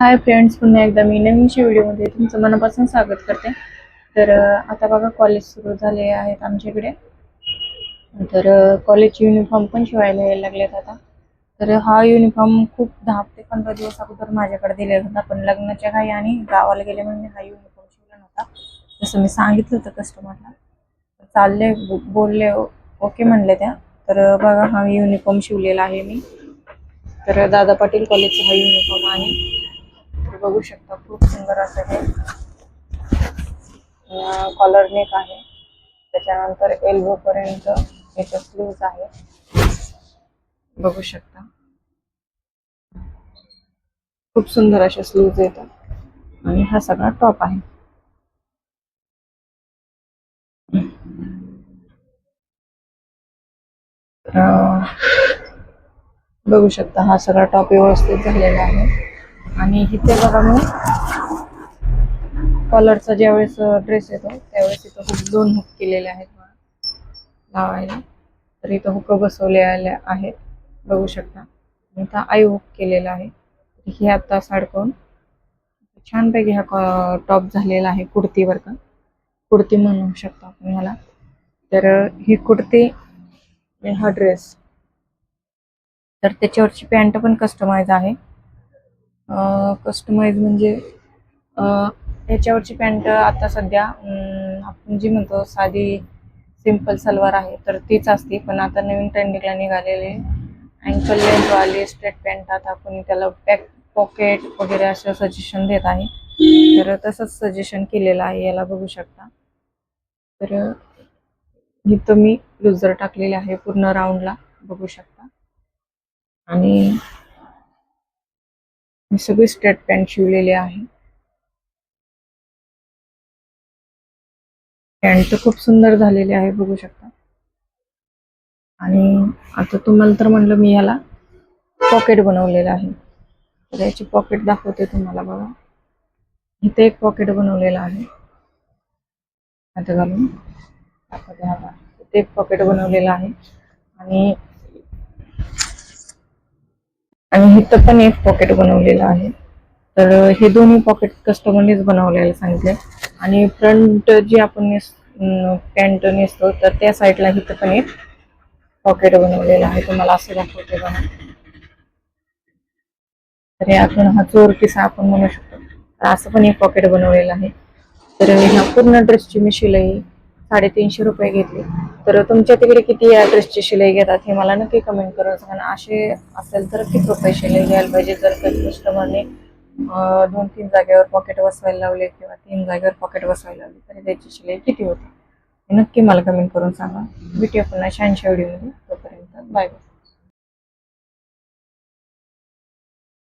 Hi friends पुन्हा एकदा मी नवीनच्या व्हिडिओमध्ये तुमचं मनापासून स्वागत करते. तर आता बघा कॉलेज सुरू झाले आहेत आमच्याकडे. तर कॉलेज युनिफॉर्म पण शिवायला यायला लागलेत आता. तर हा युनिफॉर्म खूप दहा ते पंधरा दिवस अगोदर माझ्याकडे दिलेला होता. पण लग्नाच्या काही आणि गावाला गेले म्हणून हा युनिफॉर्म शिवला नव्हता. जसं मी सांगितलं होतं कस्टमरला चालले बोलले ओके म्हणले त्या. तर बघा हा युनिफॉर्म शिवलेला आहे मी. तर दादा पाटील कॉलेजचा हा युनिफॉर्म आहे. बघू शकता खूप सुंदर असं हे कॉलर नेक आहे. त्याच्यानंतर एल्बो पर्यंत याच्या स्लीव्ह आहे. बघू शकता. खूप सुंदर अशा स्लीव्ह येतात. आणि हा सगळा टॉप आहे. बघू शकता हा सगळा टॉप व्यवस्थित झालेला आहे. आणि इथे बघा मी. कॉलरचा ज्यावेळेस ड्रेस येतो त्यावेळेस इथं हुक दोन हुक केलेले आहेत लावायला. तर इथं हुक बसवलेले आहेत. बघू शकता. इथं आई हुक केलेला आहे. ही आता साडकून छानपैकी हा टॉप झालेला आहे कुर्तीवर का. कुर्ती म्हणू शकता आपण ह्याला. तर ही कुर्ती हा ड्रेस तर त्याच्यावरची पॅन्ट पण कस्टमाइज आहे. कस्टमाइज म्हणजे ह्याच्यावरची पॅन्ट आता सध्या आपण जी म्हणतो साधी सिंपल सलवार आहे तर तीच असते. पण आता नवीन ट्रेंडिंगला निघालेले अँकल लेंथवाली स्ट्रेट पॅन्ट आता कोणी त्याला पॅक पॉकेट वगैरे असं सजेशन देत आहे. तर तसंच सजेशन केलेलं आहे याला बघू शकता. तर इथं मी लुजर टाकलेले आहे पूर्ण राऊंडला बघू शकता. आणि मी सगळी स्ट्रेट पॅन्ट शिवलेली आहे. पॅन्ट खूप सुंदर झालेली आहे बघू शकता. आणि आता तुम्हाला तर म्हणलं मी याला पॉकेट बनवलेलं आहे. तर याची पॉकेट दाखवते तुम्हाला बघा. इथे एक पॉकेट बनवलेलं आहे. आता घालून. दाखवते इथे एक पॉकेट बनवलेलं आहे. आणि आणि इथं पण एक पॉकेट बनवलेलं आहे. तर हे दोन्ही पॉकेट कस्टमरनेच बनवलेले सांगितले आणि फ्रंट जी आपण नेस पॅन्ट नेसतो तर त्या साईडला इथं पण एक पॉकेट बनवलेलं आहे. तुम्हाला असं दाखवते बघा. तर हे आपण हा चोर किसा आपण म्हणू शकतो. तर असं पण एक पॉकेट बनवलेलं आहे. तर ह्या पूर्ण ड्रेसची मी शिलाई साडेतीनशे रुपये घेतली. तर तुमच्या तिकडे किती या ड्रेसची शिलाई घेतात हे मला नक्की कमेंट करून सांगा. असे असेल तर किती रुपये शिलाई घ्यायला पाहिजे? जर कस्टमरने दोन तीन जागेवर पॉकेट बसवायला लावले किंवा तीन जागेवर पॉकेट बसवायला लावले तरी त्याची शिलाई किती होते? हे नक्की मला कमेंट करून सांगा. भेटूया पुन्हा शहाऐंशी व्हिडिओमध्ये. तोपर्यंत बाय बाय